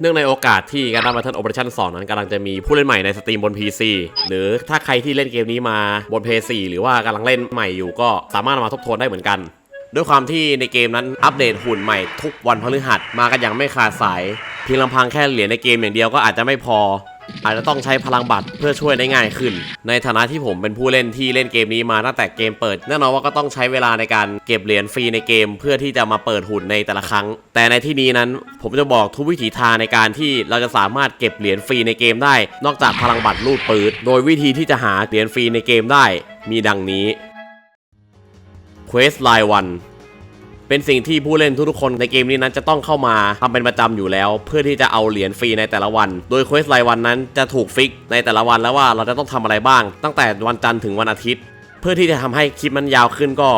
เนื่องในโอกาสที่การดับบัตเทิลโอเปอเรชั่น2นั้นกำลังจะมีผู้เล่นใหม่ในสตรีมบน PC หรือถ้าใครที่เล่นเกมนี้มาบน PS4 หรือว่ากำลังเล่นใหม่อยู่ก็สามารถมาทบทวนได้เหมือนกัน ด้วยความที่ในเกมนั้นอัปเดตหุ่นใหม่ทุกวันพฤหัสมากันอย่างไม่ขาดสายเพียงลำพังแค่เหรียญในเกมอย่างเดียวก็อาจจะไม่พอ อาจจะต้องใช้พลังบัตรเพื่อช่วยได้ง่ายขึ้น ในฐานะที่ผมเป็นผู้เล่นที่เล่นเกมนี้มาตั้งแต่เกมเปิดแน่นอนว่าก็ต้องใช้เวลาในการเก็บเหรียญฟรีในเกม เพื่อที่จะมาเปิดหุ่นในแต่ละครั้ง แต่ในที่นี้นั้นผมจะบอกทุกวิถีทางในการที่เราจะสามารถเก็บเหรียญฟรีในเกมได้ นอกจากพลังบัตรรูดปืดโดยวิธีที่จะหาเหรียญฟรีในเกมได้ มีดังนี้ Quest รายวัน เป็นสิ่งที่ผู้เล่นทุกๆคนในเกมนี้นั้นจะต้องเข้ามาทำเป็นประจำอยู่แล้ว เพื่อที่จะเอาเหรียญฟรีในแต่ละวัน โดยเควสรายวันนั้นจะถูกฟิกในแต่ละวันแล้วว่าเราจะต้องทำอะไรบ้าง ตั้งแต่วันจันทร์ถึงวันอาทิตย์ เพื่อที่จะทำให้คลิปมันยาวขึ้นก็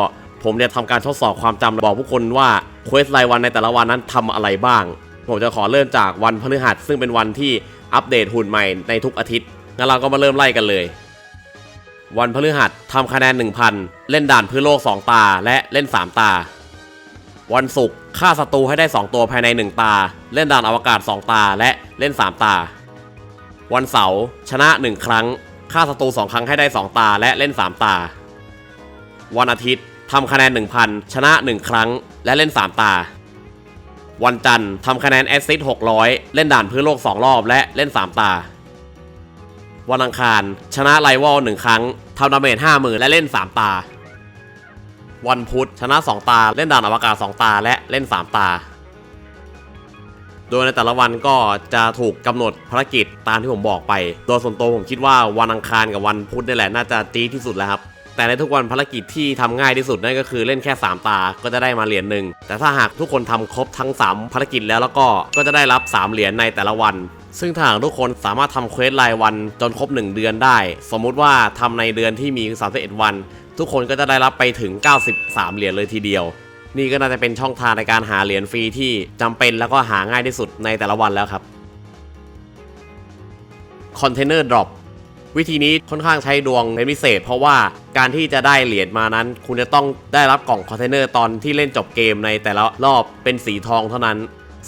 ผมจะทำการทดสอบความจำบอกผู้คนว่าเควสรายวันในแต่ละวันนั้นทำอะไรบ้าง ผมจะขอเริ่มจากวันพฤหัสซึ่งเป็นวันที่อัปเดตหุ่นใหม่ในทุกอาทิตย์งั้นเราก็มาเริ่มไล่กันเลย วันพฤหัสทำคะแนน 1,000 เล่นด่านพื้นโลก 2 ตาและเล่น 3 ตา วันศุกร์ฆ่าศัตรูให้ได้ 2 ตัวภายใน 1 ตา เล่นด่านอวกาศ 2 ตาและเล่น 3 ตา วันเสาร์ชนะ 1 ครั้งฆ่าศัตรู2 ครั้งให้ได้ 2 ตาและเล่น 3 ตา วันอาทิตย์ทำคะแนน 1,000 ชนะ 1 ครั้ง และเล่น 3 ตา วันจันทร์ทำคะแนนแอสซิส600 เล่นด่านพื้นโลก 2 รอบและเล่น 3 ตา วันอังคาร ชนะไลวอล1ครั้งทำดาเมจ50,000 และเล่น 3 ตา วันพุธชนะ 2 ตา เล่นด่านอวกาศ 2 ตา และเล่น 3 ตา โดยในแต่ละวันก็จะถูกกำหนดภารกิจตามที่ผมบอกไป โดยส่วนตัวผมคิดว่าวันอังคารกับวันพุธนี่แหละน่าจะจีที่สุดแล้วครับแต่ในทุกวันภารกิจที่ทำง่ายที่สุดนั่นก็คือเล่นแค่ 3 ตา ก็จะได้มาเหรียญหนึ่ง แต่ถ้าหากทุกคนทำครบทั้ง 3 ภารกิจแล้วแล้วก็ ก็จะได้รับ 3 เหรียญในแต่ละวัน ซึ่งถ้าหากทุกคนสามารถทำเควสรายวันจนครบ 1 เดือนได้ สมมุติว่าทำในเดือนที่มี 31 วัน ทุกคนก็จะได้รับไปถึง 93 เหรียญเลยทีเดียว นี่ก็น่าจะเป็นช่องทางในการหาเหรียญฟรีที่จำเป็นแล้วก็หาง่ายที่สุดในแต่ละวันแล้วครับคอนเทนเนอร์ดรอปวิธีนี้ค่อนข้างใช้ดวงเป็นพิเศษ เพราะว่าการที่จะได้เหรียญมานั้น คุณจะต้องได้รับกล่องคอนเทนเนอร์ตอนที่เล่นจบเกมในแต่ละรอบเป็นสีทองเท่านั้น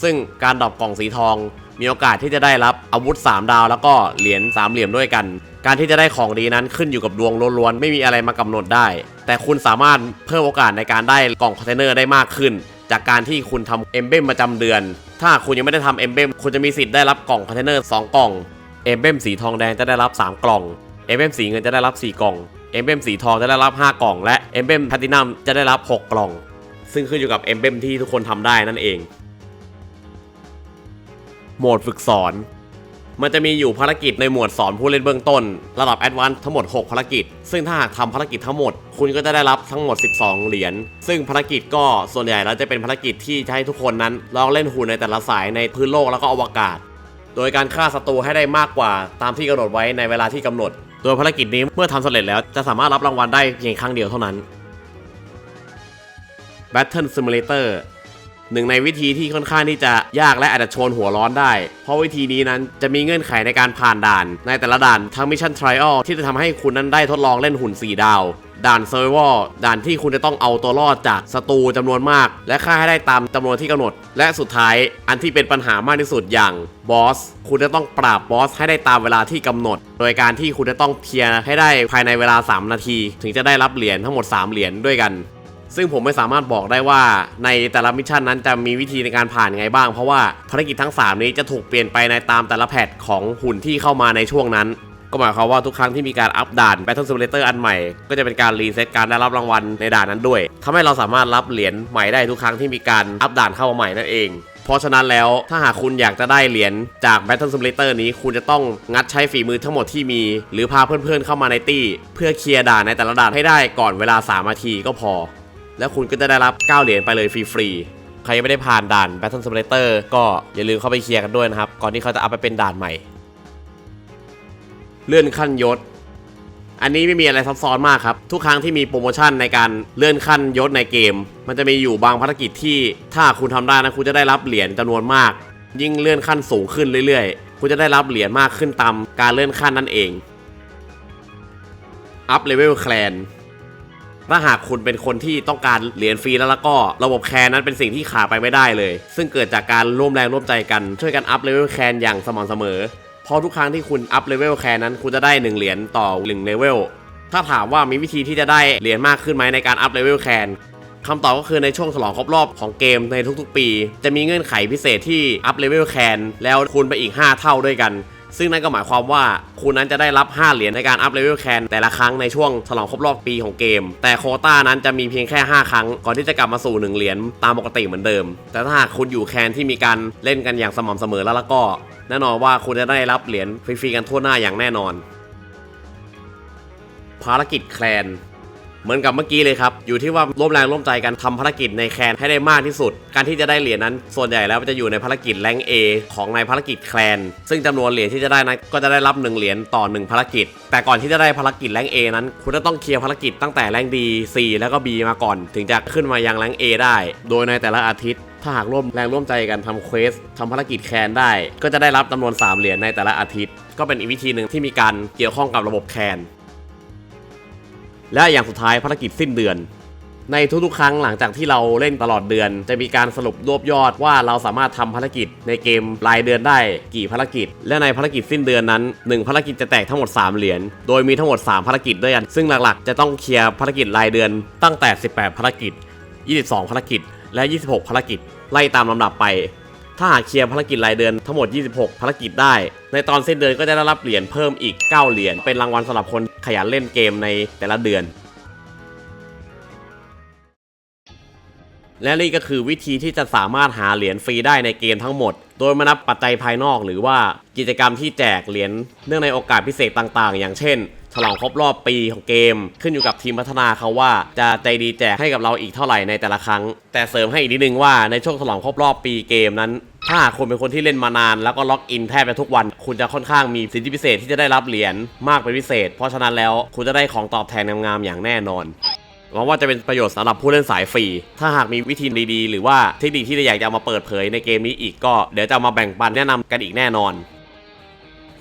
ซึ่งการดรอปกล่องสีทอง มีโอกาสที่จะได้รับอาวุธ 3 ดาว แล้วก็เหรียญ3เหลี่ยมด้วยกัน การที่จะได้ของดีนั้นขึ้นอยู่กับดวงล้วนๆไม่มีอะไรมากำหนดได้ แต่คุณสามารถเพิ่มโอกาสในการได้กล่องคอนเทนเนอร์ได้มากขึ้น จากการที่คุณทำเอมเบมประจำเดือน ถ้าคุณยังไม่ได้ทำเอมเบมคุณจะมีสิทธิ์ได้รับกล่องคอนเทนเนอร์2กล่องเอมเบมสีทองแดงจะได้รับ 3 กล่องเอมเบมสีเงินจะได้รับ 4 กล่องเอมเบมสีทองจะได้รับ 5 กล่อง และเอมเบมแพลตินัมจะได้รับ 6 กล่อง ซึ่งขึ้นอยู่กับเอมเบมที่ทุกคนทำได้นั่นเอง โหมดฝึกสอน มันจะมีอยู่ภารกิจในหมวดสอนผู้เล่นเบื้องต้น ระดับแอดวานซ์ทั้งหมด 6 ภารกิจ ซึ่งถ้าหากทำภารกิจทั้งหมด คุณก็จะได้รับทั้งหมด 12 เหรียญ ซึ่งภารกิจก็ส่วนใหญ่แล้วจะเป็นภารกิจที่จะให้ทุกคนนั้นลองเล่นหุ่นในแต่ละสายในพื้นโลกแล้วก็อวกาศ โดยการฆ่าศัตรูให้ได้มากกว่า ตามที่กำหนดไว้ในเวลาที่กำหนด โดยภารกิจนี้เมื่อทำสำเร็จแล้วจะสามารถรับรางวัลได้เพียงครั้งเดียวเท่านั้น Battle Simulator หนึ่งในวิธีที่ค่อนข้างที่จะยากและอาจจะชวนหัวร้อนได้ เพราะวิธีนี้นั้นจะมีเงื่อนไขในการผ่านด่าน ในแต่ละด่านทั้งมิชชั่นทริอัลที่จะทำให้คุณนั้นได้ทดลองเล่นหุ่น 4 ดาว ด่านเซอร์วอด่านที่คุณจะต้องเอาตัวรอดจากศัตรูจำนวนมาก และฆ่าให้ได้ตามจำนวนที่กำหนด และสุดท้ายอันที่เป็นปัญหามากที่สุดอย่างบอสคุณจะต้องปราบบอสให้ได้ตามเวลาที่กำหนด โดยการที่คุณจะต้องเคลียร์ให้ได้ภายในเวลา 3 นาที ถึงจะได้รับเหรียญทั้งหมด 3 เหรียญด้วยกัน ซึ่งผมไม่สามารถบอกได้ว่าในแต่ละมิชชั่นนั้นจะมีวิธีในการผ่านยังไงบ้าง เพราะว่าภารกิจทั้ง 3 นี้จะถูกเปลี่ยนไปในตามแต่ละแพทของหุ่นที่เข้ามาในช่วงนั้น ก็หมายความว่าทุกครั้งที่มีการอัปด่าน Battle Simulator อันใหม่ ก็จะเป็นการรีเซ็ตการได้รับรางวัลในด่านนั้นด้วยทำให้เราสามารถรับเหรียญใหม่ได้ทุกครั้งที่มีการอัปด่านเข้ามาใหม่นั่นเองเพราะฉะนั้นแล้วถ้าหากคุณอยากจะได้เหรียญจาก Battle Simulator นี้คุณจะต้องงัดใช้ฝีมือทั้งหมดที่มี หรือพาเพื่อนๆเข้ามาในตี้ เพื่อเคลียร์ด่านในแต่ละด่านให้ได้ก่อนเวลา 3 นาทีก็พอ แล้วคุณก็จะได้รับ 9 เหรียญไปเลยฟรีๆ ใครยังไม่ได้ผ่านด่าน Battle Simulator ก็อย่าลืมเข้าไปเคลียร์กันด้วยนะครับ ก่อนที่เขาจะเอัพไปเป็นด่านใหม่ เลื่อนขั้นยศ อันนี้ไม่มีอะไรซับซ้อนมากครับ ทุกครั้งที่มีโปรโมชั่นในการเลื่อนขั้นยศในเกม มันจะมีอยู่บางภารกิจที่ถ้าคุณทำได้นะคุณจะได้รับเหรียญจำนวนมาก ยิ่งเลื่อนขั้นสูงขึ้นเรื่อยๆ คุณจะได้รับเหรียญมากขึ้นตามการเลื่อนขั้นนั่นเองอัพเลเวลแคลน ถ้าหากคุณเป็นคนที่ต้องการเหรียญฟรีแล้วแล้วก็ระบบแคนนั้นเป็นสิ่งที่ขาดไปไม่ได้เลย ซึ่งเกิดจากการร่วมแรงร่วมใจกันช่วยกันอัพเลเวลแคนอย่างสม่ำเสมอพราะทุกครั้งที่คุณอัพเลเวลแคนนั้นคุณจะได้ 1 เหรียญต่อ1เลเวลถ้าถามว่ามีวิธีที่จะได้เหรียญมากขึ้นไหมในการอัพเลเวลแคนคำตอบก็คือในช่วงฉลองครบรอบของเกมในทุกๆ ปี จะมีเงื่อนไขพิเศษที่อัพเลเวลแคนแล้วคูณไปอีก 5 เท่าด้วยกัน ซึ่งนั่นก็หมายความว่าคุณนั้นจะได้รับ 5 เหรียญในการอัพเลเวลแคนแต่ละครั้งในช่วงฉลองครบรอบปีของเกม แต่โคต้านั้นจะมีเพียงแค่ 5 ครั้ง ก่อนที่จะกลับมาสู่ 1 เหรียญตามปกติเหมือนเดิม แต่ถ้าหากคุณอยู่แคนที่มีการเล่นกันอย่างสม่ำเสมอแล้วแล้วก็ แน่นอนว่าคุณจะได้รับเหรียญฟรีๆกันทั่วหน้าอย่างแน่นอน ภารกิจแคลน เหมือนกับเมื่อกี้เลยครับ อยู่ที่ว่าร่วมแรงร่วมใจกันทำภารกิจในแคนให้ได้มากที่สุด การที่จะได้เหรียญนั้น ส่วนใหญ่แล้วจะอยู่ในภารกิจแรงเอของในภารกิจแคลนซึ่งจำนวนเหรียญที่จะได้นั้นก็จะได้รับ1เหรียญต่อ 1 ภารกิจ แต่ก่อนที่จะได้ภารกิจแรงเอนั้น คุณจะต้องเคลียร์ภารกิจตั้งแต่แรงดี C แล้วก็ B มาก่อน ถึงจะขึ้นมายังแรงเอได้ โดยในแต่ละอาทิตย์ถ้าหากร่วมแรงร่วมใจกันทำเควสทำภารกิจแคนได้ ก็จะได้รับจำนวน 3 เหรียญในแต่ละอาทิตย์ ก็เป็นอีกวิธีหนึ่งที่มีการเกี่ยวข้องกับระบบแคน และอย่างสุดท้ายภารกิจสิ้นเดือน ในทุกๆ ครั้งหลังจากที่เราเล่นตลอดเดือน จะมีการสรุปรวบยอดว่าเราสามารถทำภารกิจในเกมรายเดือนได้กี่ภารกิจ และในภารกิจสิ้นเดือนนั้น 1 ภารกิจจะแตกทั้งหมด 3 เหรียญโดยมีทั้งหมด 3 ภารกิจด้วยกัน ซึ่งหลักๆ จะต้องเคลียร์ภารกิจรายเดือนตั้งแต่ 18 ภารกิจ 22 ภารกิจ และ 26 ภารกิจ ไล่ตามลำดับไปถ้าหากเคลียร์ภารกิจรายเดือนทั้งหมด 26 ภารกิจได้ ในตอนสิ้นเดือนก็จะได้รับเหรียญเพิ่มอีก 9 เหรียญ เป็นรางวัลสำหรับคน ยันเล่นเกมในแต่ละเดือน และนี่ก็คือวิธีที่จะสามารถหาเหรียญฟรีได้ในเกมทั้งหมด โดยไม่นับปัจจัยภายนอกหรือว่ากิจกรรมที่แจกเหรียญเนื่องในโอกาสพิเศษต่างๆ อย่างเช่นฉลองครบรอบปีของเกม ขึ้นอยู่กับทีมพัฒนาเขาว่าจะใจดีแจกให้กับเราอีกเท่าไหร่ในแต่ละครั้ง แต่เสริมให้อีกนิดนึงว่าในช่วงฉลองครบรอบปีเกมนั้น ถ้าคุณเป็นคนที่เล่นมานาน แล้วก็ล็อกอินแทบจะทุกวัน คุณจะค่อนข้างมีสิทธิพิเศษที่จะได้รับเหรียญมากเป็นพิเศษ เพราะฉะนั้นแล้วคุณจะได้ของตอบแทนงามๆอย่างแน่นอนหวังว่าจะเป็นประโยชน์สำหรับผู้เล่นสายฟรี ถ้าหากมีวิธีดีๆ หรือว่าเทคนิคที่อยากจะเอามาเปิดเผยในเกมนี้อีกก็เดี๋ยวจะเอามาแบ่งปันแนะนำกันอีกแน่นอน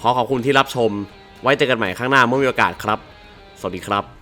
ขอขอบคุณที่รับชม ไว้เจอกันใหม่ข้างหน้าเมื่อมีโอกาสครับ สวัสดีครับ